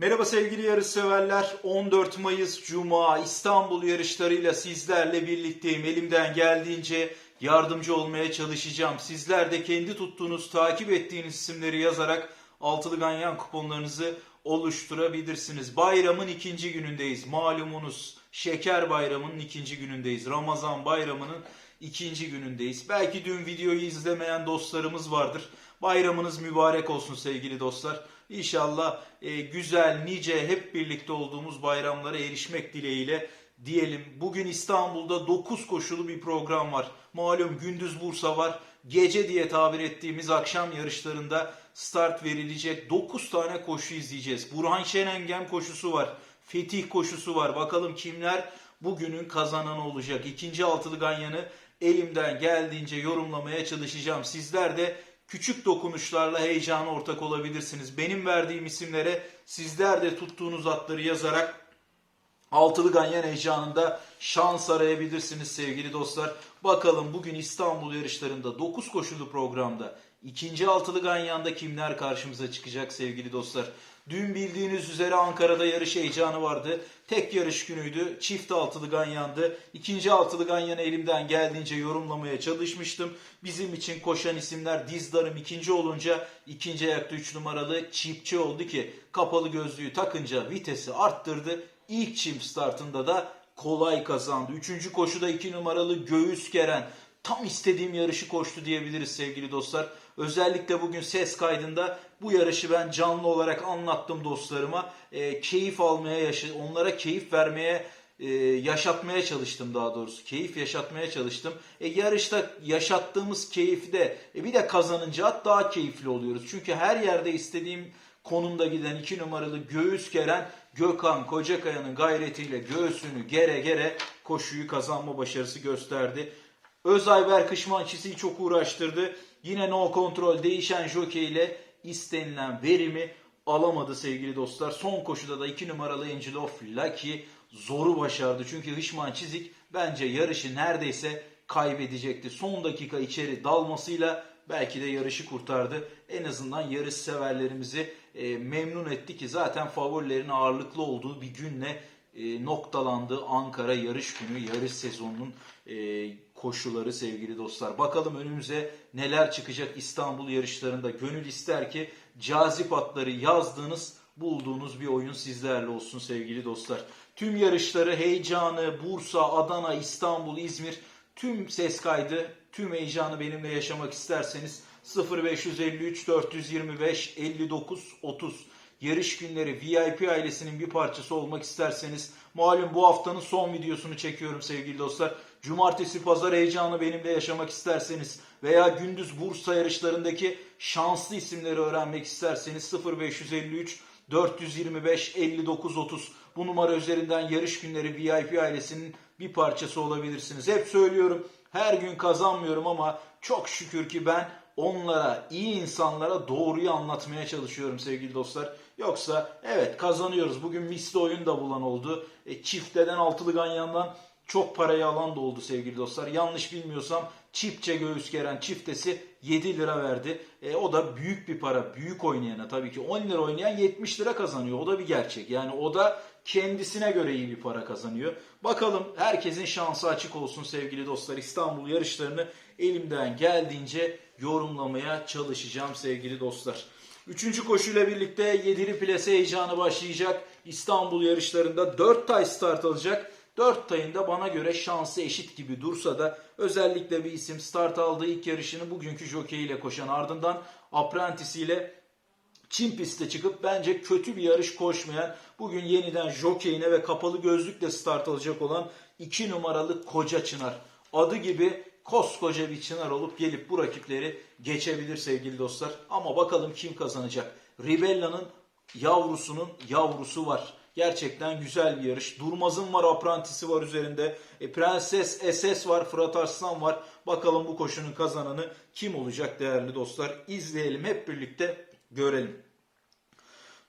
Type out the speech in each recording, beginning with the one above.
Merhaba sevgili yarış severler. 14 Mayıs Cuma İstanbul yarışlarıyla sizlerle birlikteyim. Elimden geldiğince yardımcı olmaya çalışacağım. Sizler de kendi tuttuğunuz, takip ettiğiniz isimleri yazarak altılı ganyan kuponlarınızı oluşturabilirsiniz. Bayramın ikinci günündeyiz. Malumunuz Şeker Bayramı'nın ikinci günündeyiz. Ramazan Bayramı'nın ikinci günündeyiz. Belki dün videoyu izlemeyen dostlarımız vardır. Bayramınız mübarek olsun sevgili dostlar. İnşallah e, güzel, nice hep birlikte olduğumuz bayramlara erişmek dileğiyle diyelim. Bugün İstanbul'da 9 koşulu bir program var. Malum gündüz Bursa var. Gece diye tabir ettiğimiz akşam yarışlarında start verilecek 9 tane koşu izleyeceğiz. Burhan Şenengem koşusu var. Fetih koşusu var. Bakalım kimler bugünün kazananı olacak. İkinci altılı ganyanı elimden geldiğince yorumlamaya çalışacağım. Sizler de küçük dokunuşlarla heyecana ortak olabilirsiniz. Benim verdiğim isimlere sizler de tuttuğunuz atları yazarak Altılı Ganyan heyecanında şans arayabilirsiniz sevgili dostlar. Bakalım bugün İstanbul yarışlarında 9 koşulu programda ikinci Altılı Ganyan'da kimler karşımıza çıkacak sevgili dostlar. Dün bildiğiniz üzere Ankara'da yarış heyecanı vardı. Tek yarış günüydü. Çift altılı ganyandı. İkinci altılı ganyanı elimden geldiğince yorumlamaya çalışmıştım. Bizim için koşan isimler dizdarım ikinci olunca ikinci ayakta 3 numaralı çipçi oldu ki kapalı gözlüğü takınca vitesi arttırdı. İlk çim startında da kolay kazandı. Üçüncü koşuda 2 numaralı Göğüs Keren tam istediğim yarışı koştu diyebiliriz sevgili dostlar. Özellikle bugün ses kaydında bu yarışı ben canlı olarak anlattım dostlarıma. E, keyif almaya, onlara keyif vermeye, e, yaşatmaya çalıştım daha doğrusu. Keyif yaşatmaya çalıştım. E, yarışta yaşattığımız keyfi de e, bir de kazanınca daha keyifli oluyoruz. Çünkü her yerde istediğim konumda giden iki numaralı göğüs geren Gökhan Kocakaya'nın gayretiyle göğsünü gere gere koşuyu kazanma başarısı gösterdi. Özayber Kışmançisi'yi çok uğraştırdı. Yine no kontrol değişen jockey ile istenilen verimi alamadı sevgili dostlar. Son koşuda da 2 numaralı Angel of Lucky zoru başardı. Çünkü Hışman Çizik bence yarışı neredeyse kaybedecekti. Son dakika içeri dalmasıyla belki de yarışı kurtardı. En azından yarış severlerimizi e, memnun etti ki zaten favorilerin ağırlıklı olduğu bir günle e, noktalandı Ankara yarış günü, yarış sezonunun e, koşuları sevgili dostlar. Bakalım önümüze neler çıkacak İstanbul yarışlarında. Gönül ister ki cazip atları yazdığınız, bulduğunuz bir oyun sizlerle olsun sevgili dostlar. Tüm yarışları, heyecanı, Bursa, Adana, İstanbul, İzmir tüm ses kaydı, tüm heyecanı benimle yaşamak isterseniz 0553 425 59 30 yarış günleri VIP ailesinin bir parçası olmak isterseniz malum bu haftanın son videosunu çekiyorum sevgili dostlar. Cumartesi pazar heyecanı benimle yaşamak isterseniz veya gündüz Bursa yarışlarındaki şanslı isimleri öğrenmek isterseniz 0553 425 59 30 bu numara üzerinden yarış günleri VIP ailesinin bir parçası olabilirsiniz. Hep söylüyorum her gün kazanmıyorum ama çok şükür ki ben onlara, iyi insanlara doğruyu anlatmaya çalışıyorum sevgili dostlar. Yoksa evet kazanıyoruz. Bugün misli oyun da bulan oldu. E, çifteden altılı ganyandan çok parayı alan da oldu sevgili dostlar. Yanlış bilmiyorsam çiftçe göğüs geren çiftesi 7 lira verdi. E, o da büyük bir para. Büyük oynayana tabii ki 10 lira oynayan 70 lira kazanıyor. O da bir gerçek. Yani o da kendisine göre iyi bir para kazanıyor. Bakalım herkesin şansı açık olsun sevgili dostlar. İstanbul yarışlarını elimden geldiğince yorumlamaya çalışacağım sevgili dostlar. Üçüncü koşuyla birlikte yedili plase heyecanı başlayacak. İstanbul yarışlarında 4 tay start alacak. 4 tayında bana göre şansı eşit gibi dursa da özellikle bir isim start aldığı ilk yarışını bugünkü jockey ile koşan ardından Apprentice ile Çin piste çıkıp bence kötü bir yarış koşmayan bugün yeniden jockeyine ve kapalı gözlükle start alacak olan 2 numaralı Koca Çınar. Adı gibi koskoca bir çınar olup gelip bu rakipleri geçebilir sevgili dostlar. Ama bakalım kim kazanacak. Ribella'nın yavrusunun yavrusu var. Gerçekten güzel bir yarış. Durmaz'ın var, Apprentice'i var üzerinde. E, Prenses SS var, Fırat Arslan var. Bakalım bu koşunun kazananı kim olacak değerli dostlar. İzleyelim hep birlikte görelim.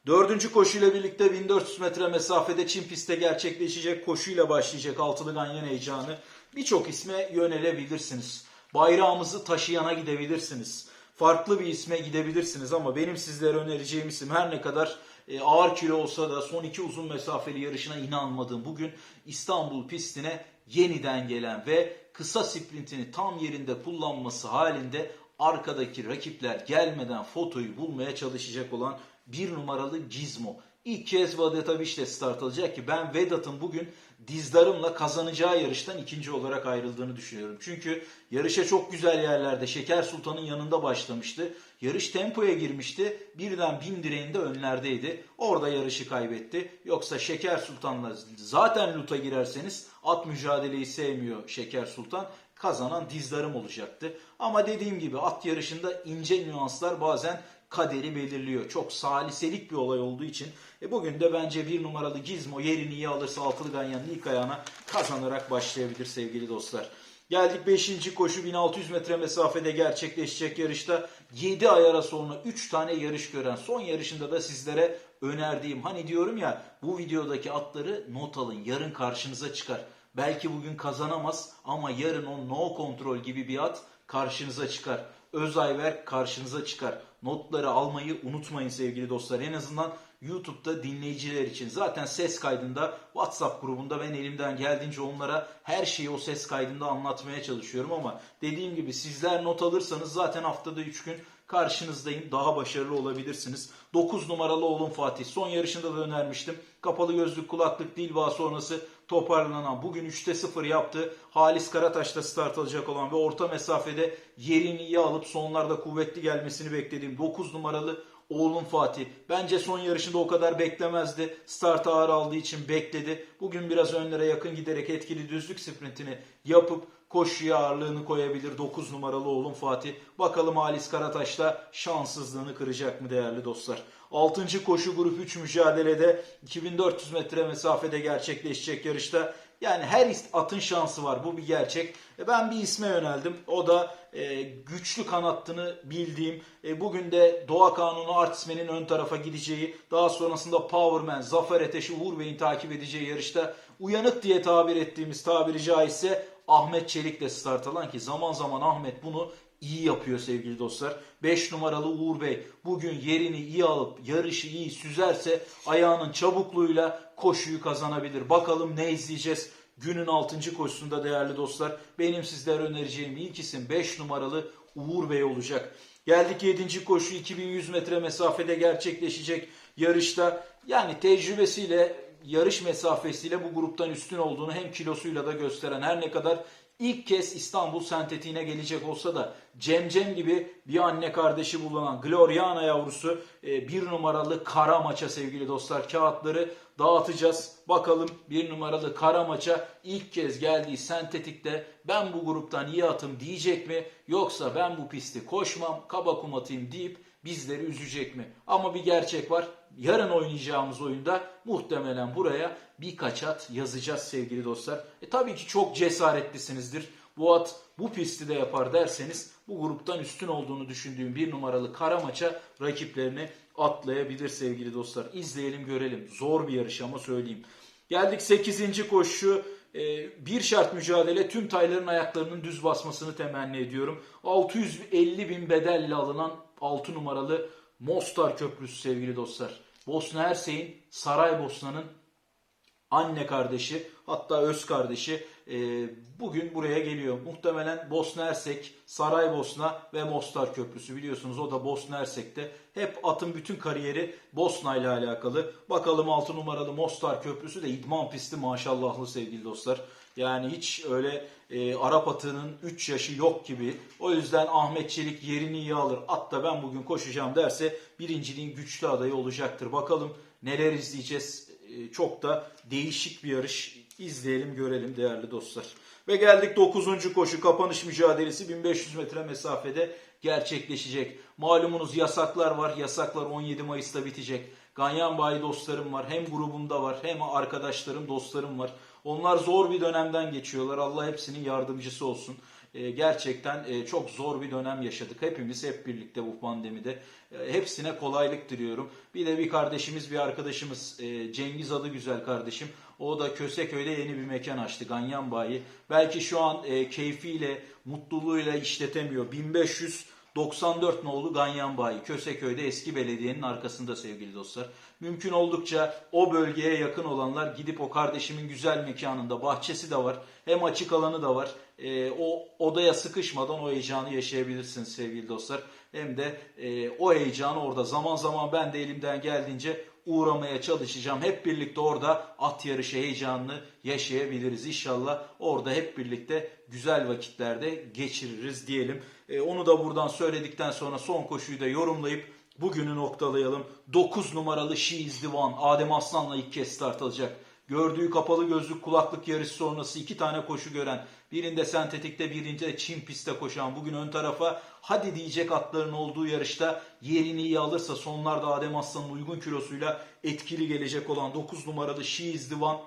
Dördüncü koşuyla birlikte 1400 metre mesafede Çin pistte gerçekleşecek koşuyla başlayacak altılı ganyan heyecanı. Birçok isme yönelebilirsiniz. Bayrağımızı taşıyana gidebilirsiniz. Farklı bir isme gidebilirsiniz ama benim sizlere önereceğim isim her ne kadar e, ağır kilo olsa da son iki uzun mesafeli yarışına inanmadığım bugün İstanbul pistine yeniden gelen ve kısa sprintini tam yerinde kullanması halinde arkadaki rakipler gelmeden fotoyu bulmaya çalışacak olan bir numaralı Gizmo. İlk kez Vedat Abiş'le start alacak ki ben Vedat'ın bugün dizdarımla kazanacağı yarıştan ikinci olarak ayrıldığını düşünüyorum. Çünkü yarışa çok güzel yerlerde Şeker Sultan'ın yanında başlamıştı. Yarış tempoya girmişti. Birden bin direğinde önlerdeydi. Orada yarışı kaybetti. Yoksa Şeker Sultan'la zaten luta girerseniz at mücadeleyi sevmiyor Şeker Sultan kazanan dizdarım olacaktı. Ama dediğim gibi at yarışında ince nüanslar bazen kaderi belirliyor. Çok saliselik bir olay olduğu için. E bugün de bence bir numaralı Gizmo yerini iyi alırsa altılı ganyanın ilk ayağına kazanarak başlayabilir sevgili dostlar. Geldik 5. koşu 1600 metre mesafede gerçekleşecek yarışta 7 ay ara sonra 3 tane yarış gören son yarışında da sizlere önerdiğim hani diyorum ya bu videodaki atları not alın yarın karşınıza çıkar. Belki bugün kazanamaz ama yarın o no kontrol gibi bir at karşınıza çıkar. Özayver karşınıza çıkar. Notları almayı unutmayın sevgili dostlar. En azından YouTube'da dinleyiciler için. Zaten ses kaydında WhatsApp grubunda ben elimden geldiğince onlara her şeyi o ses kaydında anlatmaya çalışıyorum ama dediğim gibi sizler not alırsanız zaten haftada 3 gün karşınızdayım. Daha başarılı olabilirsiniz. 9 numaralı oğlum Fatih. Son yarışında da önermiştim. Kapalı gözlük, kulaklık, dilba sonrası toparlanan bugün 3'te 0 yaptı. Halis Karataş'ta start alacak olan ve orta mesafede yerini iyi alıp sonlarda kuvvetli gelmesini beklediğim 9 numaralı oğlum Fatih. Bence son yarışında o kadar beklemezdi. Start ağır aldığı için bekledi. Bugün biraz önlere yakın giderek etkili düzlük sprintini yapıp koşuya ağırlığını koyabilir 9 numaralı oğlum Fatih. Bakalım Halis Karataş'ta şanssızlığını kıracak mı değerli dostlar. 6. koşu grup 3 mücadelede 2400 metre mesafede gerçekleşecek yarışta yani her atın şansı var. Bu bir gerçek. E, Ben bir isme yöneldim. O da e, güçlü kanattığını bildiğim. e, bugün de Doğa Kanunu Artismen'in ön tarafa gideceği. Daha sonrasında Powerman, Zafer Ateşi, Uğur Bey'in takip edeceği yarışta uyanık diye tabir ettiğimiz tabiri caizse Ahmet Çelik'le start alan ki zaman zaman Ahmet bunu iyi yapıyor sevgili dostlar. 5 numaralı Uğur Bey bugün yerini iyi alıp yarışı iyi süzerse ayağının çabukluğuyla koşuyu kazanabilir. Bakalım ne izleyeceğiz günün 6. koşusunda değerli dostlar. Benim sizlere önereceğim ilk isim 5 numaralı Uğur Bey olacak. Geldik 7. koşu 2100 metre mesafede gerçekleşecek yarışta. Yani tecrübesiyle yarış mesafesiyle bu gruptan üstün olduğunu hem kilosuyla da gösteren her ne kadar ilk kez İstanbul sentetiğine gelecek olsa da Cemcem gibi bir anne kardeşi bulunan Gloriana yavrusu e, bir numaralı kara maça sevgili dostlar kağıtları dağıtacağız. Bakalım bir numaralı kara maça ilk kez geldiği sentetikte ben bu gruptan iyi atım diyecek mi yoksa ben bu pisti koşmam kaba kum atayım deyip bizleri üzecek mi? Ama bir gerçek var. Yarın oynayacağımız oyunda muhtemelen buraya birkaç at yazacağız sevgili dostlar. E tabii ki çok cesaretlisinizdir. Bu at bu pisti de yapar derseniz bu gruptan üstün olduğunu düşündüğüm bir numaralı kara maça rakiplerini atlayabilir sevgili dostlar. İzleyelim görelim. Zor bir yarış ama söyleyeyim. Geldik 8. koşu. Ee, bir şart mücadele tüm tayların ayaklarının düz basmasını temenni ediyorum. 650 bin bedelle alınan 6 numaralı Mostar Köprüsü sevgili dostlar. Bosna Hersey'in Saraybosna'nın anne kardeşi hatta öz kardeşi e, bugün buraya geliyor. Muhtemelen Bosna Hersek, Saraybosna ve Mostar Köprüsü biliyorsunuz o da Bosna Hersek'te. Hep atın bütün kariyeri Bosna ile alakalı. Bakalım 6 numaralı Mostar Köprüsü de idman pisti maşallahlı sevgili dostlar. Yani hiç öyle e, Arap atının 3 yaşı yok gibi. O yüzden Ahmet Çelik yerini iyi alır. At da ben bugün koşacağım derse birinciliğin güçlü adayı olacaktır. Bakalım neler izleyeceğiz. E, çok da değişik bir yarış. İzleyelim görelim değerli dostlar. Ve geldik 9. koşu kapanış mücadelesi 1500 metre mesafede gerçekleşecek. Malumunuz yasaklar var. Yasaklar 17 Mayıs'ta bitecek. Ganyan Bayi dostlarım var. Hem grubumda var hem arkadaşlarım, dostlarım var. Onlar zor bir dönemden geçiyorlar. Allah hepsinin yardımcısı olsun. Ee, gerçekten e, çok zor bir dönem yaşadık. Hepimiz hep birlikte bu pandemide. E, hepsine kolaylık diliyorum. Bir de bir kardeşimiz, bir arkadaşımız e, Cengiz adı güzel kardeşim. O da Köseköy'de yeni bir mekan açtı. Ganyan Bayi. Belki şu an e, keyfiyle, mutluluğuyla işletemiyor. 1500 94 nolu Ganyan Bayi Köseköy'de eski belediyenin arkasında sevgili dostlar. Mümkün oldukça o bölgeye yakın olanlar gidip o kardeşimin güzel mekanında bahçesi de var. Hem açık alanı da var. Ee, o odaya sıkışmadan o heyecanı yaşayabilirsiniz sevgili dostlar. Hem de e, o heyecanı orada zaman zaman ben de elimden geldiğince uğramaya çalışacağım. Hep birlikte orada at yarışı heyecanını yaşayabiliriz. İnşallah orada hep birlikte güzel vakitlerde geçiririz diyelim. E, onu da buradan söyledikten sonra son koşuyu da yorumlayıp bugünü noktalayalım. 9 numaralı She is Divan Adem Aslan'la ilk kez start alacak. Gördüğü kapalı gözlük kulaklık yarışı sonrası iki tane koşu gören, birinde sentetikte birinde de çim pistte koşan, bugün ön tarafa hadi diyecek atların olduğu yarışta yerini iyi alırsa sonlarda Adem Aslan'ın uygun kilosuyla etkili gelecek olan 9 numaralı She is Divan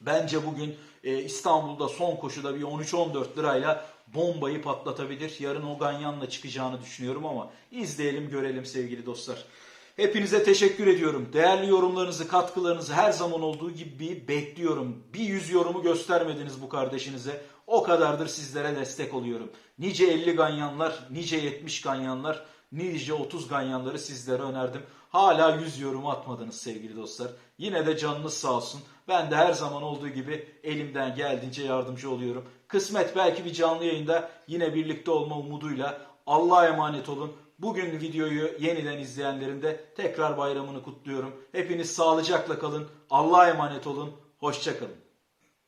Bence bugün e, İstanbul'da son koşuda bir 13-14 lirayla bombayı patlatabilir. Yarın o çıkacağını düşünüyorum ama izleyelim görelim sevgili dostlar. Hepinize teşekkür ediyorum. Değerli yorumlarınızı, katkılarınızı her zaman olduğu gibi bekliyorum. Bir yüz yorumu göstermediniz bu kardeşinize. O kadardır sizlere destek oluyorum. Nice 50 ganyanlar, nice 70 ganyanlar, nice 30 ganyanları sizlere önerdim. Hala 100 yorum atmadınız sevgili dostlar. Yine de canınız sağ olsun. Ben de her zaman olduğu gibi elimden geldiğince yardımcı oluyorum. Kısmet belki bir canlı yayında yine birlikte olma umuduyla Allah'a emanet olun. Bugün videoyu yeniden izleyenlerin de tekrar bayramını kutluyorum. Hepiniz sağlıcakla kalın. Allah'a emanet olun. Hoşçakalın.